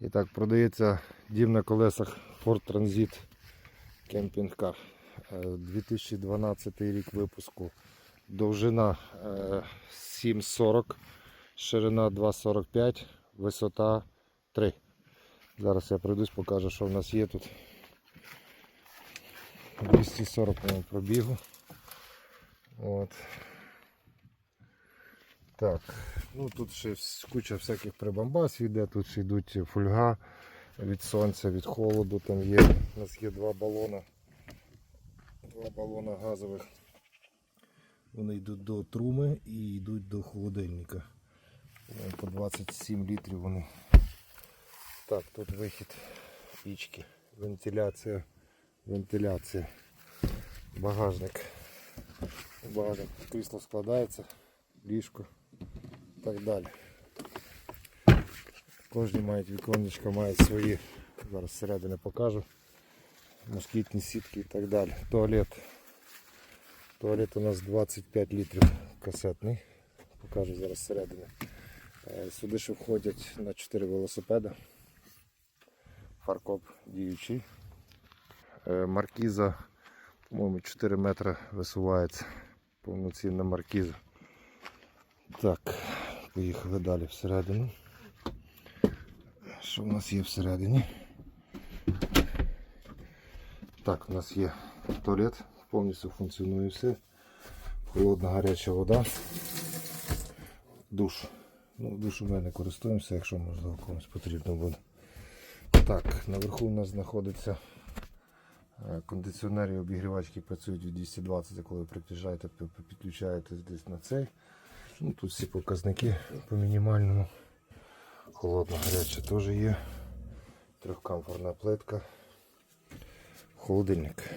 І так, продається дім на колесах Ford Transit. Е, 2012 рік випуску. Довжина е, 7,40, ширина 2,45, висота 3. Зараз я пройдусь, покажу, що в нас є тут. 240 по-моєму, пробігу. От. Так, ну тут ще куча всяких прибамбасів йде, тут ще йдуть фольга від сонця, від холоду. Там є. У нас є два балона. Два балона газових. Вони йдуть до труми і йдуть до холодильника. По 27 літрів вони. Так, тут вихід пічки, вентиляція, вентиляція, багажник. Багажник, крісло складається, ліжко так далі. Кожні мають віконечка, мають свої, зараз зсередини покажу, москітні сітки і так далі. Туалет. Туалет у нас 25 літрів касетний. Покажу зараз зсередини. Е, Сюди ще входять на 4 велосипеда. Фаркоп діючий. Е, Маркіза, по-моєму, 4 метри висувається. Повноцінна маркіза. Так, поїхали далі всередину. Що в нас є всередині? Так, у нас є туалет, повністю функціонує все. Холодна гаряча вода. Душ. Ну, душу ми не користуємося, якщо можливо комусь потрібно буде. Так, наверху у нас знаходиться е, кондиціонер і обігрівач, які працюють від 220, коли приїжджаєте, пі- пі- підключаєтесь десь на цей. Ну, тут всі показники по мінімальному. Холодна гаряча теж є. Трьохкамфорна плитка. Холодильник.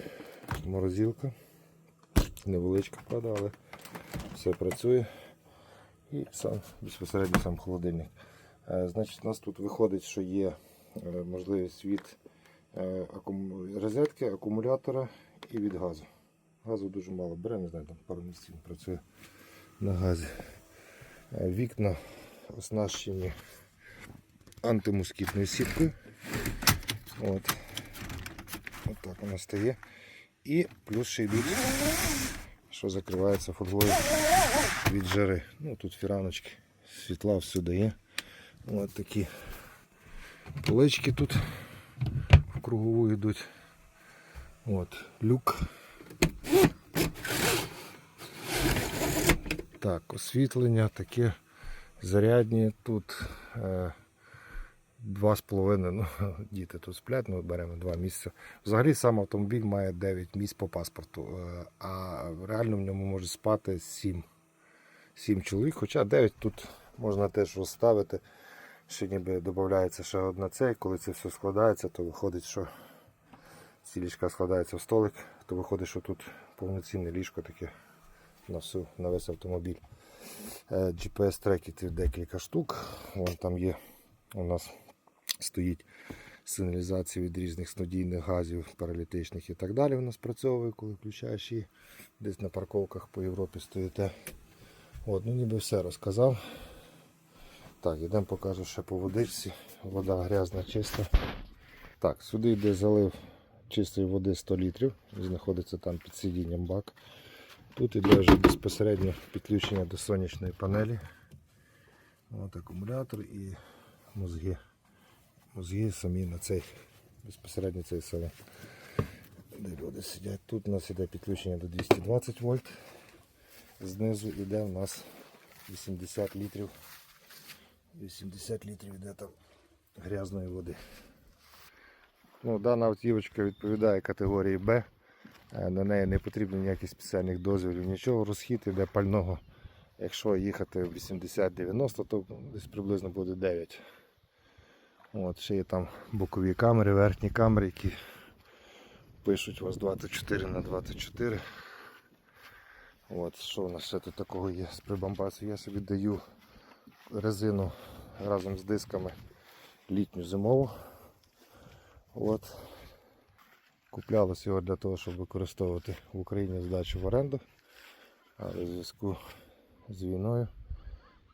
Морозилка. Невеличка, правда, але все працює. І сам безпосередньо сам холодильник. Е, Значить, у нас тут виходить, що є е, можливість від е, розетки, акумулятора і від газу. Газу дуже мало бере, не знаю, там пару місяців працює на газі. Е, Вікна оснащені антимоскітною сіткою. От. От так воно стає. І плюс ще йдуть, що закривається фольгою від жари. Ну тут фіраночки, світла всюди є. От такі полички тут в кругову йдуть. От, люк. Так, освітлення таке зарядні тут. Е, Два з половиною, ну, діти тут сплять, ми беремо два місця. Взагалі сам автомобіль має 9 місць по паспорту, е, а реально в ньому може спати 7, 7 чоловік, хоча 9 тут можна теж розставити. Ще ніби додається ще одна цей, коли це все складається, то виходить, що ці ліжка складаються в столик, то виходить, що тут повноцінне ліжко таке на, всю, на весь автомобіль. Е, GPS-треків декілька штук. Вон там є у нас стоїть сигналізація від різних снодійних газів, паралітичних і так далі. Вона спрацьовує, коли включаєш її. Десь на парковках по Європі стоїте. От, ну ніби все розказав. Так, йдемо покажу ще по водичці. Вода грязна, чиста. Так, сюди йде залив чистої води 100 літрів. Знаходиться там під сидінням бак. Тут іде вже безпосередньо підключення до сонячної панелі. От акумулятор і мозги. Мозги самі на цей безпосередньо цей салон. Де люди сидять. Тут у нас іде підключення до 220 вольт. Знизу йде у нас 80 літрів. 80 літрів йде там грязної води. Ну, Дана автівочка відповідає категорії Б. Е, На неї не потрібно ніяких спеціальних дозволів, нічого. Розхід іде пального. Якщо їхати 80-90, то десь приблизно буде 9. От, ще є там бокові камери, верхні камери, які пишуть у вас 24 на 24. От, що у нас ще тут такого є з прибамбасу? Я собі даю резину разом з дисками літню зимову. От. Куплялось його для того, щоб використовувати в Україні здачу в оренду. Але в зв'язку з війною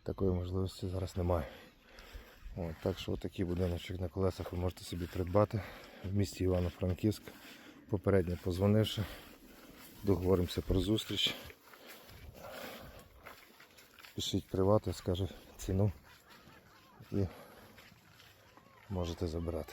такої можливості зараз немає. От, так що такий будиночок на колесах ви можете собі придбати в місті Івано-Франківськ. Попередньо позвонивши, договоримося про зустріч. Пишіть привати, скаже ціну і можете забирати.